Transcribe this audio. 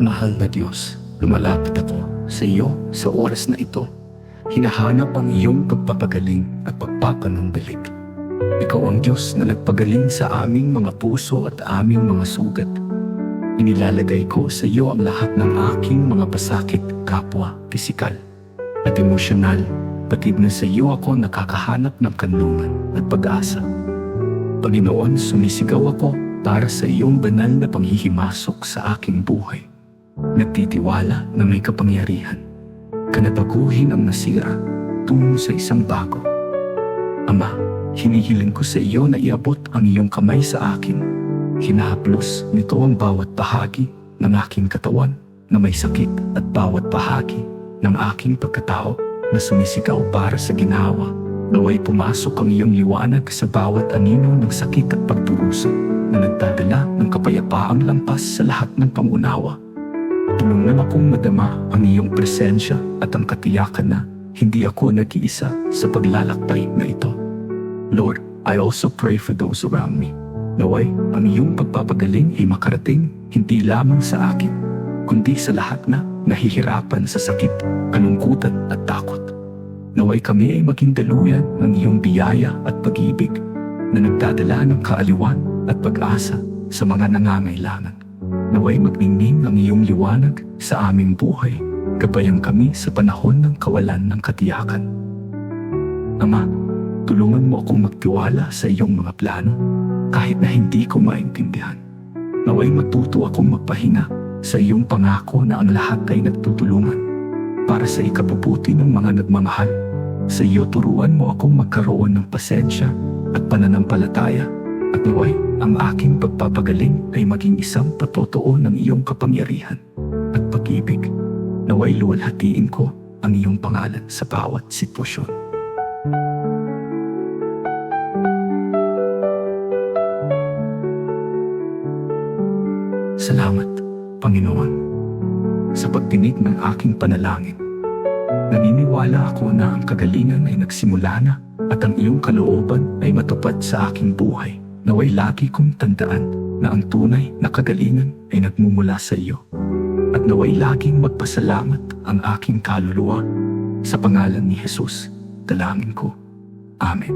Mahal na Diyos, lumalapit ako sa iyo sa oras na ito. Hinahanap ang iyong pagpapagaling at pagpapanumbalik. Ikaw ang Diyos na nagpagaling sa aming mga puso at aming mga sugat. Inilalagay ko sa iyo ang lahat ng aking mga pasakit, kapwa, pisikal at emosyonal. Patid na sa iyo ako nakakahanap ng kanlungan at pag-asa. Panginoon, sumisigaw ako para sa iyong banal na panghihimasok sa aking buhay. Nagtitiwala na may kapangyarihan. Kanabaguhin ang nasira tungo sa isang bago. Ama, hinihiling ko sa iyo na iabot ang iyong kamay sa akin. Hinahaplos nito ang bawat bahagi ng aking katawan na may sakit at bawat bahagi ng aking pagkatao na sumisigaw para sa ginawa. Naway pumasok ang iyong liwanag sa bawat anino ng sakit at pagdurusa na nagdadala ng kapayapaang lampas sa lahat ng pangunawa. Tulungan akong madama ang iyong presensya at ang katiyakan na hindi ako nag-iisa sa paglalakbay na ito. Lord, I also pray for those around me. Naway, ang iyong pagpapagaling ay makarating hindi lamang sa akin, kundi sa lahat na nahihirapan sa sakit, kalungkutan at takot. Naway kami ay maging daluyan ng iyong biyaya at pag-ibig na nagdadala ng kaaliwan at pag-asa sa mga nangangailangan. Naway magningning ang iyong liwanag sa aming buhay, gabayan kami sa panahon ng kawalan ng katiyakan. Ama, tulungan mo akong magtiwala sa iyong mga plano kahit na hindi ko maintindihan. Naway matuto akong magpahinga sa iyong pangako na ang lahat ay nagtutulungan para sa ikabubuti ng mga nagmamahal. Sa iyo turuan mo akong magkaroon ng pasensya at pananampalataya naway ang aking pagpapagaling ay maging isang patotoo ng iyong kapangyarihan at pag-ibig. Naway luwalhatiin ko ang iyong pangalan sa bawat sitwasyon. Salamat, Panginoon, sa pagtinig ng aking panalangin. Naniniwala ako na ang kagalingan ay nagsimula na at ang iyong kalooban ay matupad sa aking buhay. Naway lagi kong tandaan na ang tunay na kagalingan ay nagmumula sa iyo. At naway laging magpasalamat ang aking kaluluwa. Sa pangalan ni Jesus, dalangin ko. Amen.